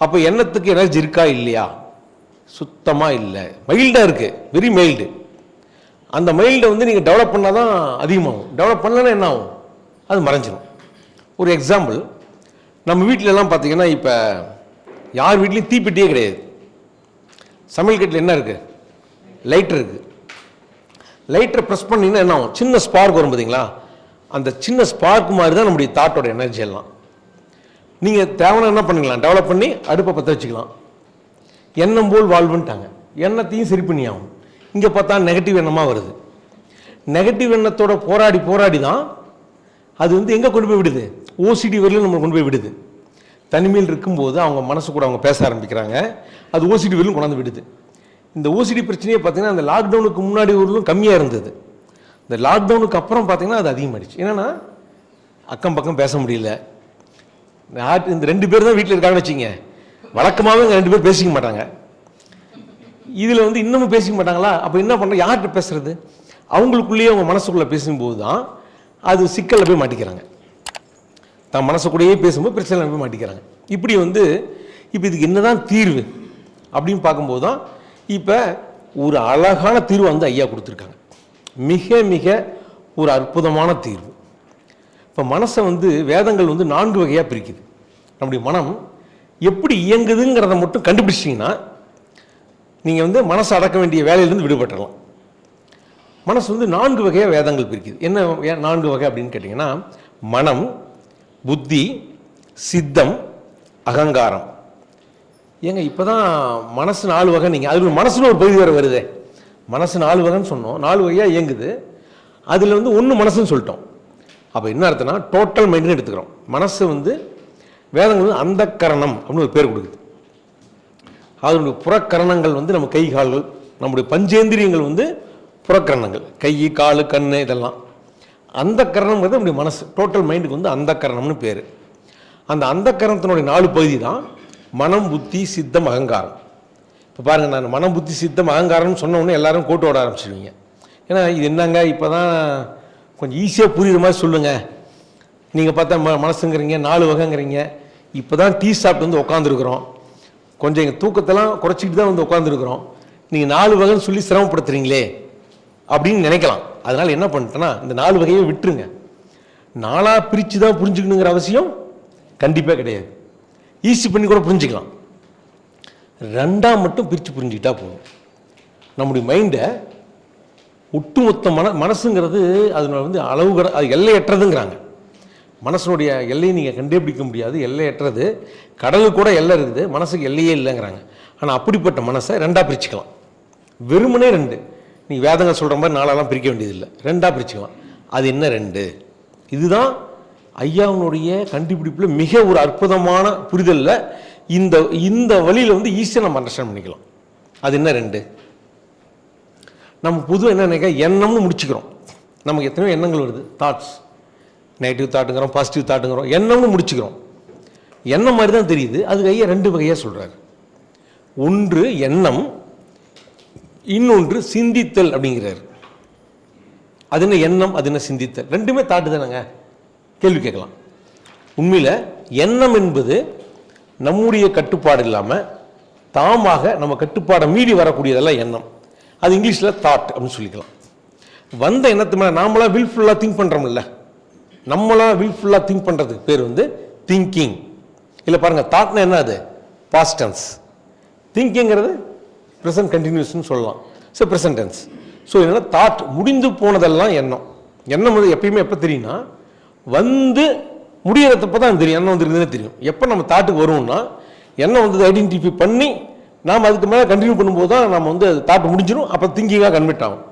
அப்போ எண்ணத்துக்கு எனர்ஜி இருக்கா இல்லையா? சுத்தமாக இல்லை. மைல்டாக இருக்குது வெரி மைல்டு அந்த மைல்டை வந்து நீங்கள் டெவலப் பண்ணால் தான் அதிகமாகும். டெவலப் பண்ணலன்னா என்ன ஆகும் அது மறைஞ்சிடும் ஒரு எக்ஸாம்பிள் நம்ம வீட்டிலலாம் பார்த்திங்கன்னா பார்த்தீங்கன்னா இப்போ யார் வீட்லேயும் தீப்பெட்டியே கிடையாது. சமையல் கட்டில் என்ன இருக்குது லைட்டர் இருக்குது லைட்டரை ப்ரெஸ் பண்ணிங்கன்னா என்ன ஆகும் சின்ன ஸ்பார்க் வரும் பார்த்தீங்களா அந்த சின்ன ஸ்பார்க் மாதிரி தான் நம்முடைய தாட்டோட எனர்ஜி எல்லாம். நீங்கள் தேவையான என்ன பண்ணிக்கலாம்? டெவலப் பண்ணி அடுப்பை பற்ற வச்சுக்கலாம். எண்ணம் போல் வாழ்வுன்ட்டாங்க. எண்ணத்தையும் சரி பண்ணி ஆகும் இங்கே பார்த்தா நெகட்டிவ் எண்ணமாக வருது. நெகட்டிவ் எண்ணத்தோட போராடி போராடி தான் அது வந்து எங்கே கொண்டு போய் விடுது? ஓசிடி வரையிலும் நம்ம கொண்டு போய் விடுது. தனிமையில் இருக்கும்போது அவங்க மனசு கூட அவங்க பேச ஆரம்பிக்கிறாங்க. அது ஓசிடி வரையிலும் கொண்டாந்து விடுது. இந்த ஓசிடி பிரச்சனையே பார்த்தீங்கன்னா அந்த லாக்டவுனுக்கு முன்னாடி வரலும் கம்மியாக இருந்தது. இந்த லாக்டவுனுக்கு அப்புறம் பார்த்தீங்கன்னா அது அதிகமாகிடுச்சு என்னென்னா அக்கம் பக்கம் பேச முடியல. யார் இந்த ரெண்டு பேர் தான் வீட்டில் இருக்காங்கன்னு வச்சுங்க வழக்கமாகவே இங்கே ரெண்டு பேர் பேசிக்க மாட்டாங்க. இதில் வந்து இன்னமும் பேசிக்க மாட்டாங்களா? அப்போ என்ன பண்ணுறோம் யார்கிட்ட பேசுறது? அவங்களுக்குள்ளேயே அவங்க மனசுக்குள்ளே பேசும்போது தான் அது சிக்கலில் போய் மாட்டிக்கிறாங்க. தான் மனசுக்குள்ளேயே பேசும்போது பிரச்சனை போய் மாட்டிக்கிறாங்க. இப்படி வந்து இப்போ இதுக்கு என்னதான் தீர்வு அப்படின்னு பார்க்கும்போது தான் இப்போ ஒரு அழகான தீர்வு வந்து ஐயா கொடுத்துருக்காங்க. மிக மிக ஒரு அற்புதமான தீர்வு. இப்போ மனசை வந்து வேதங்கள் வந்து நான்கு வகையாக பிரிக்குது. நம்முடைய மனம் எப்படி இயங்குதுங்கிறத மட்டும் கண்டுபிடிச்சிங்கன்னா நீங்கள் வந்து மனசை அடக்க வேண்டிய வேலையிலேருந்து விடுபட்டலாம் மனசு வந்து நான்கு வகையாக வேதங்கள் பிரிக்குது. என்ன வே- நான்கு வகை அப்படின்னு கேட்டிங்கன்னா மனம் புத்தி சித்தம் அகங்காரம். ஏங்க இப்போ தான் மனசு நாலு வகை நீங்கள் அதில் மனசுன்னு ஒரு பகுதி வேறு வருதே. மனசு நாலு வகைன்னு சொன்னோம். நாலு வகையாக இயங்குது. அதில் வந்து ஒன்று மனசுன்னு சொல்லிட்டோம். அப்போ என்ன அர்த்தம்னா டோட்டல் மைண்டுன்னு எடுத்துக்கிறோம். மனசு வந்து வேதங்கள் வந்து அந்த கரணம் அப்படின்னு ஒரு பேர் கொடுக்குது. அதனுடைய புறக்கரணங்கள் வந்து நம்ம கை கால்கள் நம்முடைய பஞ்சேந்திரியங்கள் வந்து புறக்கரணங்கள். கை கால் கண் இதெல்லாம். அந்த கரணம்ங்கிறது நம்முடைய மனசு. டோட்டல் மைண்டுக்கு வந்து அந்த கரணம்னு பேர். அந்த அந்த கரணத்தினுடைய நாலு பகுதி தான் மனம் புத்தி சித்தம் அகங்காரம். இப்போ பாருங்கள் நான் மனம் புத்தி சித்தம் அகங்காரம்னு சொன்ன உடனே எல்லாரும் கூட்டு ஓட ஆரம்பிச்சிடுவீங்க ஏன்னா இது என்னங்க? இப்போ தான் கொஞ்சம் ஈஸியாக புரியுற மாதிரி சொல்லுங்கள் நீங்கள் பார்த்தா ம மனசுங்கிறீங்க நாலு வகைங்கிறீங்க. இப்போ தான் டீ சாப்பிட்டு வந்து உட்காந்துருக்குறோம் கொஞ்சம் எங்கள் தூக்கத்தெல்லாம் குறைச்சிக்கிட்டு தான் வந்து உட்காந்துருக்குறோம் நீங்கள் நாலு வகைன்னு சொல்லி சிரமப்படுத்துறீங்களே அப்படின்னு நினைக்கலாம். அதனால் என்ன பண்ணிட்டேன்னா இந்த நாலு வகையை விட்டுருங்க. நாளாக பிரித்து தான் புரிஞ்சுக்கணுங்கிற அவசியம் கண்டிப்பாக கிடையாது. ஈஸி பண்ணி கூட புரிஞ்சுக்கலாம். ரெண்டாக மட்டும் பிரித்து புரிஞ்சுக்கிட்டா போதும். நம்முடைய மைண்டை ஒட்டுமொத்த மன மனசுங்கிறது அதனோட வந்து அளவு கட அது எல்லையற்றதுங்கிறாங்க. மனசனுடைய எல்லையை நீங்கள் கண்டுபிடிக்க முடியாது. எல்லையற்றது. கடலுக்கு கூட எல்லை இருக்குது. மனசுக்கு எல்லையே இல்லைங்கிறாங்க. ஆனால் அப்படிப்பட்ட மனசை ரெண்டாக பிரிச்சுக்கலாம். வெறுமனே ரெண்டு. நீ வேதங்கள் சொல்கிற மாதிரி நாளெல்லாம் பிரிக்க வேண்டியதில்லை. ரெண்டாக பிரிச்சுக்கலாம். அது என்ன ரெண்டு? இதுதான் ஐயாவினுடைய கண்டுபிடிப்பில் மிக ஒரு அற்புதமான புரிதலில். இந்த இந்த வழியில் வந்து ஈஸியாக நம்ம அண்டர்ஸ்டாண்ட் பண்ணிக்கலாம். அது என்ன ரெண்டு? நம்ம பொதுவாக என்ன நினைக்க எண்ணம்னு முடிச்சுக்கிறோம். நமக்கு எத்தனையோ எண்ணங்கள் வருது. தாட்ஸ் நெகட்டிவ் தாட்டுங்கிறோம் பாசிட்டிவ் தாட்டுங்கிறோம் எண்ணம்னு முடிச்சுக்கிறோம். எண்ணம் மாதிரி தான் தெரியுது. அது ஐயா ரெண்டு வகையாக சொல்கிறாரு ஒன்று எண்ணம் இன்னொன்று சிந்தித்தல் அப்படிங்கிறாரு. அது என்ன எண்ணம்? அது என்ன சிந்தித்தல்? ரெண்டுமே தாட்டு தானேங்க. கேள்வி கேட்கலாம். உண்மையில் எண்ணம் என்பது நம்முடைய கட்டுப்பாடு இல்லாமல் தாமாக நம்ம கட்டுப்பாடை மீறி வரக்கூடியதெல்லாம் எண்ணம். அது இங்கிலீஷில் தாட் அப்படின்னு சொல்லிக்கலாம். வந்த எண்ணத்து மேலே நாமளாக வில்ஃபுல்லாக திங்க் பண்ணுறோம்ல நம்மளா வில்ஃபுல்லாக திங்க் பண்ணுறதுக்கு பேர் வந்து திங்கிங் இல்லை பாருங்கள் தாட்னா என்ன அது? பாஸ்ட் திங்கிங்கிறது ப்ரெசன்ட் கண்டினியூஸ்னு சொல்லலாம். ஸோ ப்ரெசன்டென்ஸ் ஸோ என்னென்னா தாட் முடிந்து போனதெல்லாம் எண்ணம். எண்ணம் வந்து எப்பயுமே எப்போ தெரியும்னா வந்து முடியறதப்போ தான் தெரியும். எண்ணம் வந்துருக்குதுன்னு தெரியும். எப்போ நம்ம தாட்டுக்கு வருவோம்னா எண்ணம் வந்து ஐடென்டிஃபை பண்ணி நாம் அதுக்கு மேலே கண்டினியூ பண்ணும்போது தான் நம்ம வந்து அது தாட்டு முடிஞ்சிடும் அப்போ திங்கிங்காக கன்வெர்ட் ஆகும்.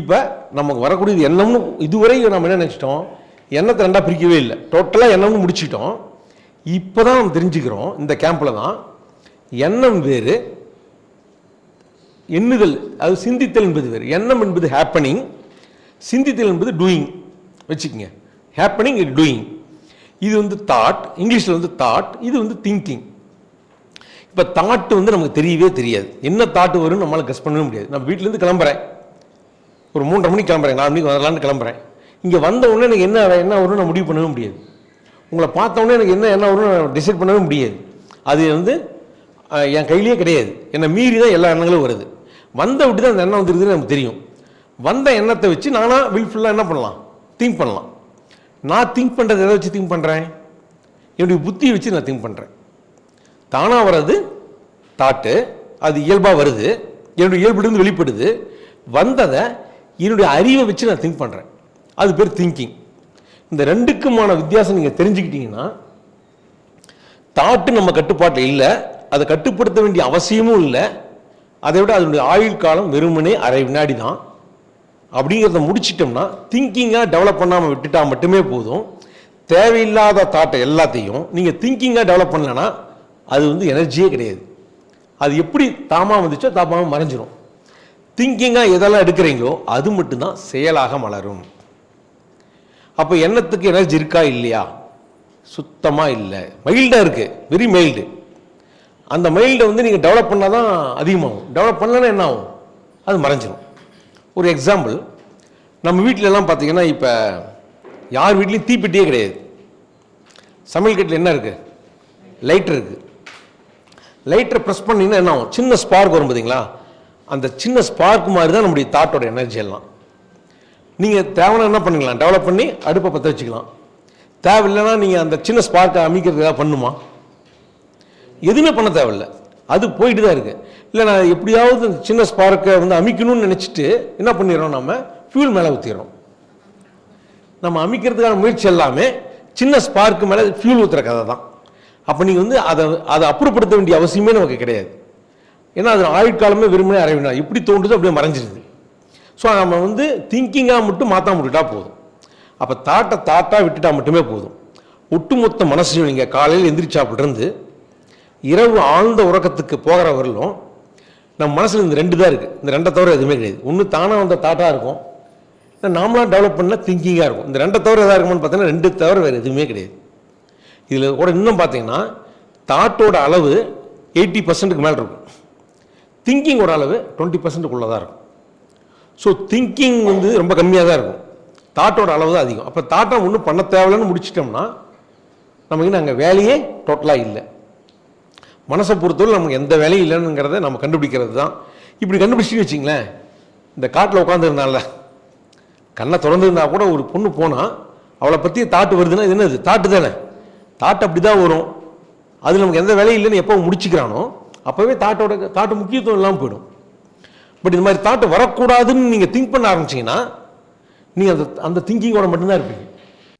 இப்போ நமக்கு வரக்கூடியது எண்ணம்னு இதுவரை நம்ம என்ன நினச்சிட்டோம்? எண்ணத்தை ரெண்டாக பிரிக்கவே இல்லை. டோட்டலாக எண்ணம்னு முடிச்சிட்டோம். இப்போ தான் நம்ம தெரிஞ்சுக்கிறோம். இந்த கேம்பில் தான் எண்ணம் வேறு எண்ணுதல் அது சிந்தித்தல் என்பது வேறு. எண்ணம் என்பது ஹேப்பனிங் சிந்தித்தல் என்பது டூயிங் வச்சுக்கோங்க. ஹேப்பனிங் இட் டூயிங் இது வந்து தாட் இங்கிலீஷில் வந்து தாட் இது வந்து திங்கிங் இப்போ தாட்டு வந்து நமக்கு தெரியவே தெரியாது. என்ன தாட்டு வரும்னு நம்மளால் கஸ் பண்ணவே முடியாது. நான் வீட்டிலேருந்து கிளம்புறேன். ஒரு மூன்றரை மணிக்கு கிளம்புறேன். நாலு மணிக்கு வரலான்னு கிளம்புறேன். இங்கே வந்த உடனே எனக்கு என்ன என்ன வரும்னு நான் முடிவு பண்ணவே முடியாது. உங்களை பார்த்த உடனே எனக்கு என்ன என்ன வரும்னு நான் டிசைட் பண்ணவே முடியாது. அது வந்து என் கையிலேயே கிடையாது. என்னை மீறி தான் எல்லா எண்ணங்களும் வருது. வந்த விட்டு தான் அந்த எண்ணம் வந்துருதுன்னு நமக்கு தெரியும். வந்த எண்ணத்தை வச்சு நானாக வில்ஃபுல்லாக என்ன பண்ணலாம்? திங்க் பண்ணலாம். நான் திங்க் பண்ணுறது எதை வச்சு திங்க் பண்ணுறேன் என்னுடைய புத்தியை வச்சு நான் திங்க் பண்ணுறேன் தானாக வர்றது தாட்டு அது இயல்பாக வருது என்னுடைய இயல்புலேருந்து வெளிப்படுது. வந்ததை என்னுடைய அறிவை வச்சு நான் திங்க் பண்ணுறேன் அது பேர் திங்கிங் இந்த ரெண்டுக்குமான வித்தியாசம் நீங்கள் தெரிஞ்சுக்கிட்டீங்கன்னா தாட்டு நம்ம கட்டுப்பாட்டில் இல்லை அதை கட்டுப்படுத்த வேண்டிய அவசியமும் இல்லை அதை விட அதனுடைய ஆயுள் காலம் வெறுமனே அரை வினாடி தான். அப்படிங்கிறத முடிச்சிட்டோம்னா திங்கிங்காக டெவலப் பண்ணாமல் விட்டுட்டா மட்டுமே போதும். தேவையில்லாத தாட்டை எல்லாத்தையும் நீங்கள் திங்கிங்காக டெவலப் பண்ணலன்னா அது வந்து எனர்ஜியே கிடையாது. அது எப்படி தாமாக வந்துச்சோ தாமாக மறைஞ்சிரும். திங்கிங்காக எதெல்லாம் எடுக்கிறீங்களோ அது மட்டும்தான் செயலாக மலரும். அப்போ எண்ணத்துக்கு எனர்ஜி இருக்கா இல்லையா? சுத்தமாக இல்லை. மைல்டாக இருக்குது வெரி மைல்டு அந்த மைல்டை வந்து நீங்கள் டெவலப் பண்ணால் தான் அதிகமாகும். டெவலப் பண்ணலன்னா என்ன ஆகும் அது மறைஞ்சிரும். ஒரு எக்ஸாம்பிள் நம்ம வீட்டிலலாம் பார்த்தீங்கன்னா இப்போ யார் வீட்லேயும் தீப்பெட்டியே கிடையாது. சமையல் கட்டில் என்ன இருக்குது லைட்டர் இருக்குது லைட்டரை ப்ரெஸ் பண்ணிங்கன்னா என்ன ஆகும்? சின்ன ஸ்பார்க் வரும் பார்த்தீங்களா அந்த சின்ன ஸ்பார்க் மாதிரி தான் நம்முடைய தாட்டோட எனர்ஜி எல்லாம். நீங்கள் தேவைன்னா என்ன பண்ணிக்கலாம்? டெவலப் பண்ணி அடுப்பை பற்ற வச்சுக்கலாம். தேவையில்லைன்னா நீங்கள் அந்த சின்ன ஸ்பார்க்கை அமைக்கிறதுக்காக பண்ணுமா? எதுவுமே பண்ண தேவையில்லை. அது போயிட்டு தான் இருக்குது இல்லை நான் எப்படியாவது இந்த சின்ன ஸ்பார்க்கை வந்து அமைக்கணும்னு நினச்சிட்டு என்ன பண்ணிடுறோம் நம்ம ஃபியூல் மேலே ஊற்றிடுறோம் நம்ம அமைக்கிறதுக்கான முயற்சி எல்லாமே சின்ன ஸ்பார்க்கு மேலே ஃபியூல் ஊற்றுற கதை தான். அப்போ நீங்கள் வந்து அதை அதை அப்புறப்படுத்த வேண்டிய அவசியமே நமக்கு கிடையாது. ஏன்னா அது ஆயுட்காலமே வெறுமனே அரைவினா எப்படி தோன்றுது அப்படியே மறைஞ்சிருது. ஸோ நம்ம வந்து திங்கிங்காக மட்டும் மாற்றாம விட்டுட்டா போதும். அப்போ தாட்டை தாட்டாக விட்டுட்டா மட்டுமே போதும். ஒட்டுமொத்த மனசையும் நீங்கள் காலையில் எந்திரிச்சாப்பிட்ருந்து இரவு ஆழ்ந்த உறக்கத்துக்கு போகிற வரலும் நம்ம மனசில் இந்த ரெண்டு தான் இருக்குது இந்த ரெண்டை தவிர எதுவுமே கிடையாது. ஒன்று தானாக வந்த தாட்டாக இருக்கும். இல்லை நாமளாக டெவலப் பண்ண திங்கிங்காக இருக்கும். இந்த ரெண்டை தவிர எதாக இருக்குமான்னு பார்த்தீங்கன்னா ரெண்டு தவிர வேறு எதுவுமே கிடையாது. இதில் கூட இன்னும் பார்த்தீங்கன்னா தாட்டோட அளவு எயிட்டி பர்சன்ட்டுக்கு மேலே இருக்கும். திங்கிங்கோட அளவு டுவெண்ட்டி பர்சன்ட்டுக்குள்ளே தான் இருக்கும். ஸோ திங்கிங் வந்து ரொம்ப கம்மியாக தான் இருக்கும். தாட்டோட அளவு தான் அதிகம். அப்போ தாட்டை ஒன்றும் பண்ண தேவையில்லைன்னு முடிச்சிட்டோம்னா நமக்கு அங்கே வேலையே டோட்டலாக இல்லை. மனசை பொறுத்தவரை நமக்கு எந்த வேலையும் இல்லைங்கிறத நம்ம கண்டுபிடிக்கிறது தான். இப்படி கண்டுபிடிச்சிட்டு வச்சிங்களேன் இந்த காட்டில் உட்காந்துருந்தால கண்ணை திறந்துருந்தா கூட ஒரு பொண்ணு போனால் அவளை பற்றி தாட்டு வருதுன்னா இது என்னது? தாட்டு தானே? தாட்டு அப்படி தான் வரும். அது நமக்கு எந்த வேலையும் இல்லைன்னு எப்போ முடிச்சுக்கிறானோ அப்போவே தாட்டோட தாட்டு முக்கியத்துவம் இல்லாமல் போயிடும். பட் இந்த மாதிரி தாட்டு வரக்கூடாதுன்னு நீங்கள் திங்க் பண்ண ஆரம்பிச்சிங்கன்னா நீங்கள் அந்த அந்த திங்கிங்கோட மட்டும்தான் இருப்பீங்க.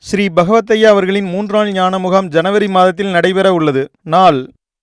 ஸ்ரீ பகவத்தையா அவர்களின் மூன்றாள் ஞான முகாம் ஜனவரி மாதத்தில் நடைபெற உள்ளது. நாள்